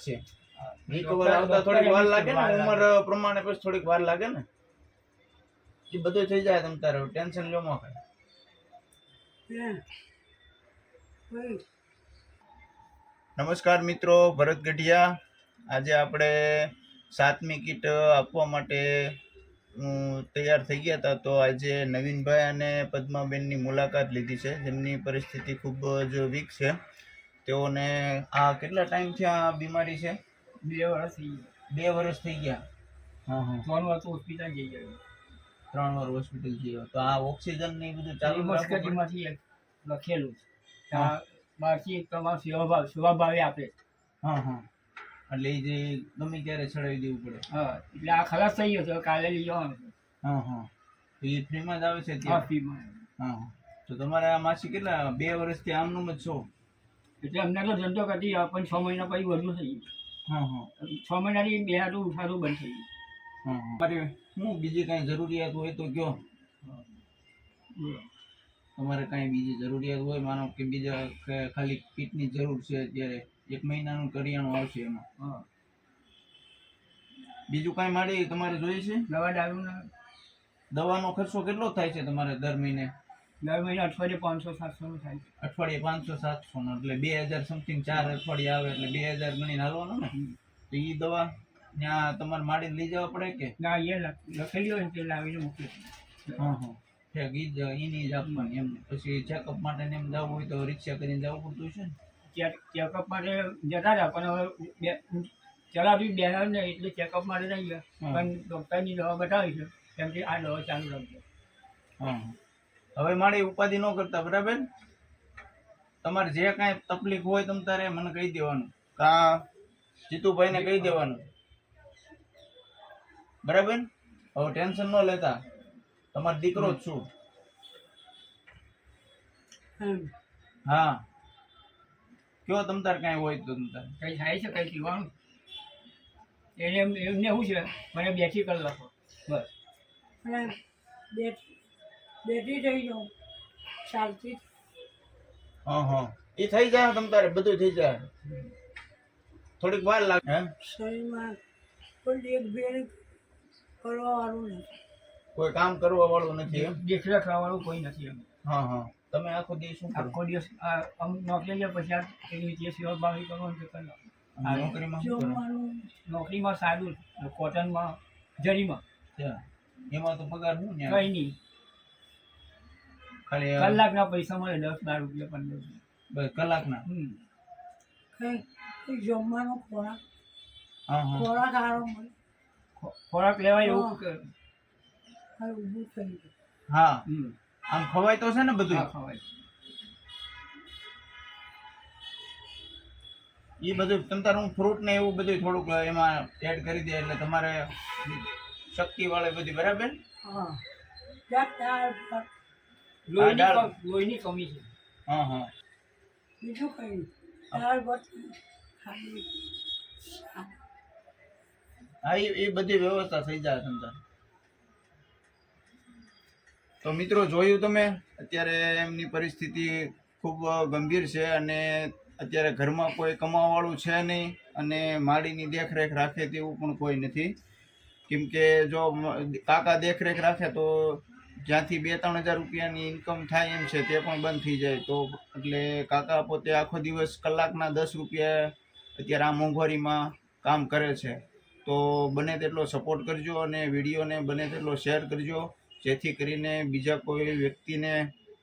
લાગશે રિકવર આવતા થોડીક વાર લાગે ને ઉંમર પ્રમાણે પછી થોડીક વાર લાગે ને. એ બધું થઈ જાય તમ તારે ટેન્શન લો માં નમસ્કાર મિત્રો ભરત ગઢિયા. આજે આપણે સાતમી કીટ આપવા માટે તૈયાર થઈ ગયા હતા તો આજે નવીનભાઈ અને પદ્માબેનની મુલાકાત લીધી છે. જેમની પરિસ્થિતિ ખૂબ જ વીક છે. તેઓને આ કેટલા ટાઈમથી આ બીમારી છે? બે વર્ષ થઈ બે વર્ષ થઈ ગયા? હા હા. ત્રણ વર્ષ હોસ્પિટલ જઈ ગયા ત્રણ વાર હોસ્પિટલ જઈએ તો આ ઓક્સિજન ને બધું ચાલુ મસ્કટીમાંથી એક લખેલું છે. બહારથી તમારો સેવાભાવ સેવાભાવે આપે હા હા. એટલે જે ગમે ત્યારે ચડાવી દેવું પડે. હા એટલે આ ખલાસ થઈ ગયો તો કાલે લઈ જવાનું હા હા. તો એ ફ્રીમાં જ આવે છે ત્યાં ફ્રીમાં હા તો તમારે આ માસી કેટલા બે વર્ષથી આમનું જ છો? એટલે અમને તો ધંધો કરતી પણ છ મહિના પછી વધુ થઈ હા હા. ગયું છ મહિનાથી બે હાથું ઉઠાતું બંધ થઈ ગયું. મારે શું બીજી કાંઈ જરૂરિયાત હોય તો કયો? તમારે કાંઈ બીજી જરૂરિયાત હોય? માનો કે બીજા ખાલી કીટની જરૂર છે અત્યારે? એક મહિનાનું કરિયાણું આવશે એમાં. હા. બીજું કાંઈ માડી તમારે જોઈએ છે? દવા દારૂના દવાનો ખર્ચો કેટલો થાય છે તમારે દર મહિને? દર મહિને અઠવાડિયે પાંચસો સાતસોનું થાય છે. અઠવાડિયે પાંચસો સાતસો નો એટલે બે હજાર સમથિંગ ચાર અઠવાડિયે આવે એટલે બે હજાર ગણીને હાલવાનું ને? તો એ દવા ત્યાં તમારે માડીને લઈ જવા પડે કે? ના એ લખ- લખેલી હોય ને તે લાવીને મૂકી. હા હા. ઠેક જ એની જ આપવાની એમ. પછી ચેકઅપ માટે ને એમ જવું હોય તો રિક્ષા કરીને જવું પડતું છે ને? ચેક ચેકઅપ માટે જતા હતા પણ હવે બે ચલાવી બે ને એટલે ચેકઅપ માટે નહીં ગયા. પણ ડૉક્ટરની દવા બતાવી છે કેમ કે આ દવા ચાલુ રાખજો. હા. હવે મારી ઉપાધિ ન કરતા બરાબર? તમારે જે કાંઈ તકલીફ હોય તમ તારે મને કહી દેવાનું. કા જીતુભાઈને કહી દેવાનું. બરાબર? હવે ટેન્શન ન લેતા. તમારો દીકરો જ છું. હા. કયો તમ તાર કાંઈ હોય તો તમ તાર? કંઈ થાય છે કંઈ પીવાનું એને એમ એમને શું છે? મને બેઠી કલાકો બસ. બે- બેઠી થઈ જાઉં શાંતિ હા હા. એ થઈ જાય તમ તારે બધું થઈ જાય. થોડીક વાર લાગે હે? શરીરમાં કોઈ દેખભેર કરવા વાળું નથી. કોઈ કામ કરવા વાળું નથી એમ? દેખરેખ વાળું કોઈ નથી એમ. હા હા. તમે આખો દિવસ શું કરો? આખો દિવસ આ અમુક નોકરી ગયા પછી આ એની જે સેવા ભાવી કરવાનું છે કરો આ નોકરીમાં શું નોકરીમાં સારું કોટનમાં જરીમાં. એમાં તો પગાર શું ને? કંઈ નહીં. ખાલી કલાકના પૈસા મળે દસ બાર રૂપિયા પંદર રૂપિયા. બસ કલાકના? હમ. કંઈ જમવાનો ખોરાક હા હા. ખોરાક સારો મળે. ખોરાક લેવાય એવું હા. ઊભું થઈ હા. હમ. આમ ખવાય તો છે ને બધું ખવાય. એ બધું તમ તાર હું ફ્રૂટ ને એવું બધું થોડુંક એમાં એડ કરી દે એટલે તમારે શક્તિ વાળે બધી બરાબર? હા. લોહીની લોહીની કમી છે. હા હા. બીજું કઈ હા એ એ બધી વ્યવસ્થા થઈ જાય સમજા તો મિત્રો જોયું તમે? અત્યારે એમની પરિસ્થિતિ ખૂબ ગંભીર છે અને અત્યારે ઘરમાં કોઈ કમાવાળું છે નહીં અને માળીની દેખરેખ રાખે તેવું પણ કોઈ નથી. કેમ કે જો કાકા દેખરેખ રાખે તો જ્યાંથી બે ત્રણ હજાર રૂપિયાની ઇન્કમ થાય એમ છે, તે પણ બંધ થઈ જાય. તો એટલે કાકા પોતે આખો દિવસ કલાકના દસ રૂપિયા અત્યારે આ મોંઘવારીમાં કામ કરે છે. તો બને તેટલો સપોર્ટ કરજો અને વિડીયોને બને તેટલો શેર કરજો, જેથી કરીને બીજા કોઈ વ્યક્તિને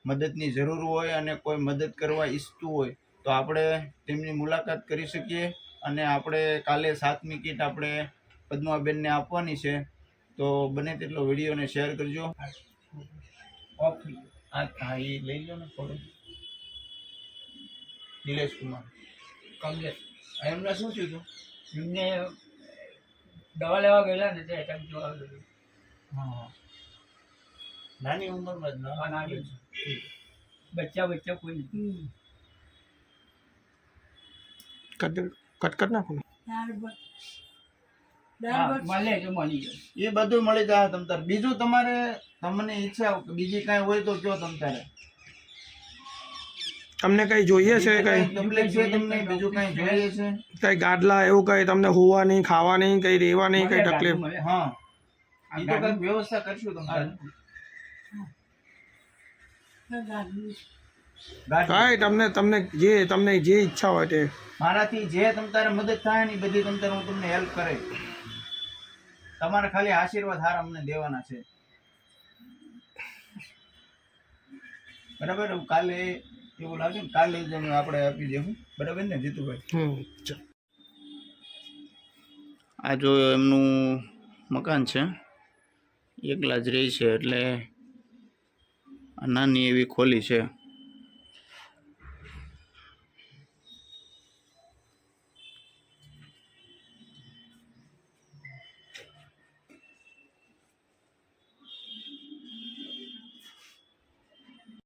મદદની જરૂર હોય અને કોઈ મદદ કરવા ઈચ્છતું હોય. તો આપણે તેમની મુલાકાત કરી શકીએ અને આપણે કાલે સાતમી કીટ આપણે પદ્માબેનને આપવાની છે. તો બને તેટલો વિડીયોને શેર કરજો. ગયું. આ હા એ લઈ લો ને થોડો. નિલેશ કુમાર. કમલેશ. એમને શું થયું હતું? એમને દવા લેવા ગયેલા ને તે એટેક જોવા ગયેલું. હા. હા નાની ઉંમરમાં જ આ ના નાની બચ્ચા બચ્ચા કોઈ નથી હમ. કટ કટ નાખો એ બધું મળી જાય તમ તારે. બીજું તમારે તમને ઈચ્છા હોય બીજી કાંઈ હોય તો કયો તમ તારે. તમને કંઈ જોઈએ છે કંઈ તકલીફ છે તમને બીજું કઈ જોઈએ છે? કઈ ગાદલા એવું કંઈ તમને હોવાની ખાવાની કઈ રહેવાની કઈ તકલીફ. હા. આ એ તો ગાડી- વ્યવસ્થા કરશું તમારે. કાંઈ તમને તમને જે તમને જે ઈચ્છા હોય તે. મારાથી જે તમ તારે મદદ થાય ને એ બધી તમ તારે હું તમને હેલ્પ કરે. તમારે ખાલી આશીર્વાદ હાર અમને દેવાના છે. બરાબર? કાલે એવું લાગે ને કાલે જ આપણે આપી દેવું. બરાબર ને જીતુભાઈ. આ જો એમનું મકાન છે એકલા જ રહી છે એટલે આ નાની એવી ખોલી છે.